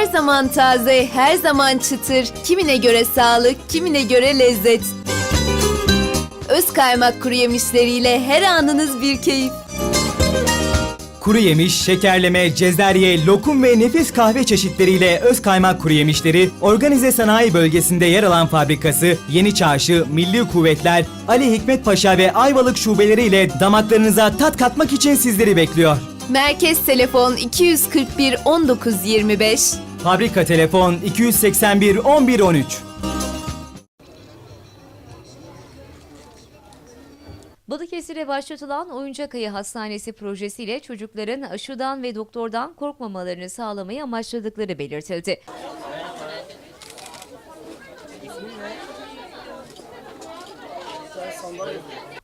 Her zaman taze, her zaman çıtır. Kimine göre sağlık, kimine göre lezzet. Öz kaymak kuru yemişleriyle her anınız bir keyif. Kuru yemiş, şekerleme, cezerye, lokum ve nefis kahve çeşitleriyle öz kaymak kuru yemişleri organize sanayi bölgesinde yer alan fabrikası Yeni Çarşı, Milli Kuvvetler, Ali Hikmet Paşa ve Ayvalık şubeleriyle damaklarınıza tat katmak için sizleri bekliyor. Merkez telefon 241 19 25. Fabrika telefon 281 11 13. Balıkesir'e başlatılan Oyuncak Ayı Hastanesi projesiyle çocukların aşıdan ve doktordan korkmamalarını sağlamayı amaçladıkları belirtildi.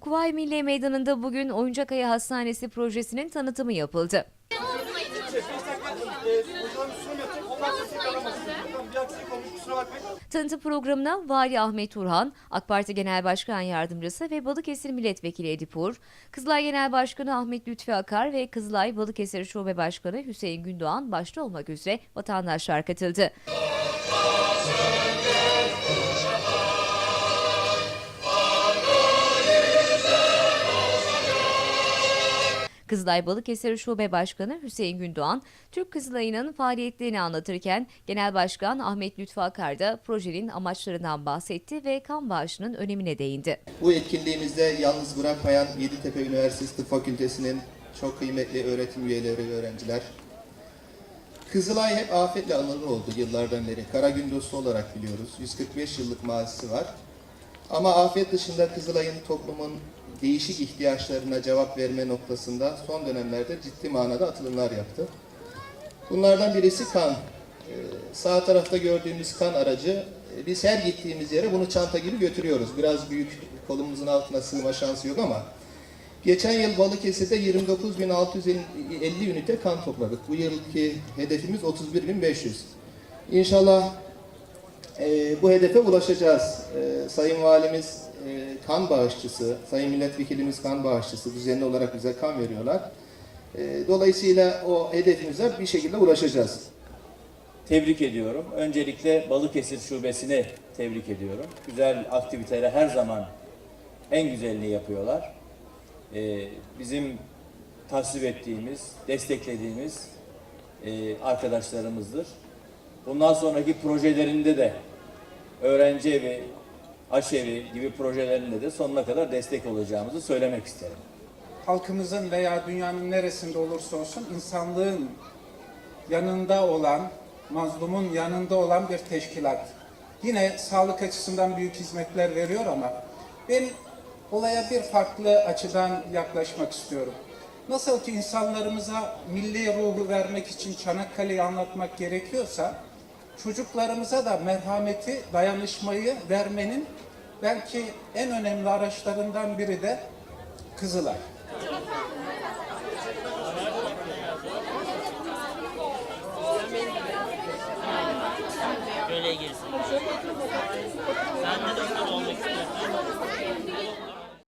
Kuvayi Milliye Meydanı'nda bugün Oyuncak Ayı Hastanesi projesinin tanıtımı yapıldı. Tanıtım programına Vali Ahmet Turhan, AK Parti Genel Başkan Yardımcısı ve Balıkesir Milletvekili Edipur, Kızılay Genel Başkanı Ahmet Lütfi Akar ve Kızılay Balıkesir Şube Başkanı Hüseyin Gündoğan başta olmak üzere vatandaşlar katıldı. Kızılay Balıkesir Şube Başkanı Hüseyin Gündoğan, Türk Kızılayı'nın faaliyetlerini anlatırken Genel Başkan Ahmet Lütfü Akar da projenin amaçlarından bahsetti ve kan bağışının önemine değindi. Bu etkinliğimizde yalnız bırakmayan Yeditepe Üniversitesi Tıp Fakültesi'nin çok kıymetli öğretim üyeleri ve öğrenciler. Kızılay hep afetle anılır oldu yıllardan beri. Kara gün dostu olarak biliyoruz. 145 yıllık mazisi var. Ama afet dışında Kızılay'ın toplumun değişik ihtiyaçlarına cevap verme noktasında son dönemlerde ciddi manada atılımlar yaptı. Bunlardan birisi kan. Ee, sağ tarafta gördüğümüz kan aracı, e, biz her gittiğimiz yere bunu çanta gibi götürüyoruz. Biraz büyük, kolumuzun altına sığma şansı yok ama geçen yıl Balıkesir'de 29.650 ünite kan topladık. Bu yılki hedefimiz 31.500. İnşallah e, bu hedefe ulaşacağız. E, Sayın Valimiz e, kan bağışçısı, Sayın Milletvekilimiz kan bağışçısı düzenli olarak bize kan veriyorlar. E, dolayısıyla o hedefimize bir şekilde ulaşacağız. tebrik ediyorum. Öncelikle Balıkesir Şubesi'ni tebrik ediyorum. Güzel aktiviteleri her zaman en güzelini yapıyorlar. Ee, bizim tasvip ettiğimiz, desteklediğimiz e, arkadaşlarımızdır. Bundan sonraki projelerinde de öğrenci evi, aşevi gibi projelerinde de sonuna kadar destek olacağımızı söylemek isterim. halkımızın veya dünyanın neresinde olursa olsun insanlığın yanında olan, mazlumun yanında olan bir teşkilat. Yine sağlık açısından büyük hizmetler veriyor ama ben olaya bir farklı açıdan yaklaşmak istiyorum. Nasıl ki insanlarımıza milli ruhu vermek için Çanakkale'yi anlatmak gerekiyorsa, çocuklarımıza da merhameti, dayanışmayı vermenin belki en önemli araçlarından biri de Kızılay. Böyle girsin.